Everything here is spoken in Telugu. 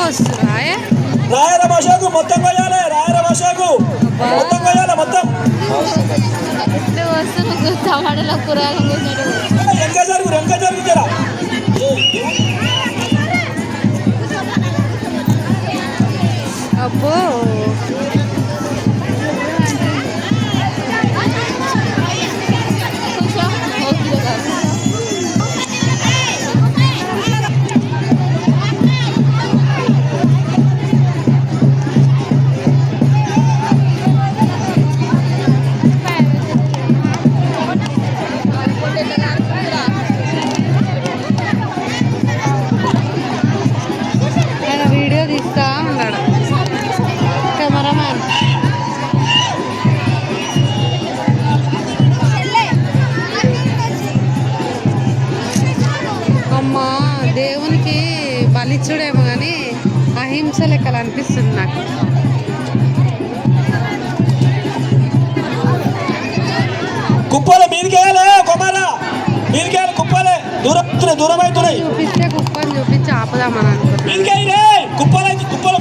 వస్తున్నా ఏ? రాయల భాషకు మొత్తం కొయ్యాలి రాయల భాషకు మొత్తం కొయ్యాలి మొత్తం. ఇట్లా వస్తున్నా టమాటాల కూరగాయలు కూర్చున్నాడు ఎంక జరుగు ఎంక జరుగు జరా? అబ్బో. అమ్మా దేవునికి బలిచ్చుడేమో కానీ అహింస లెక్కలు అనిపిస్తుంది నాకు. కుప్పలు మీరికేయాలి కొమారా. మీరికేయాలి కుప్పలే. దూరం దూరం అవుతున్నాయి చూపిస్తే కుప్పని చూపించి ఆపుదామని అనుకుంటున్నాను కుప్పలు కుప్పలు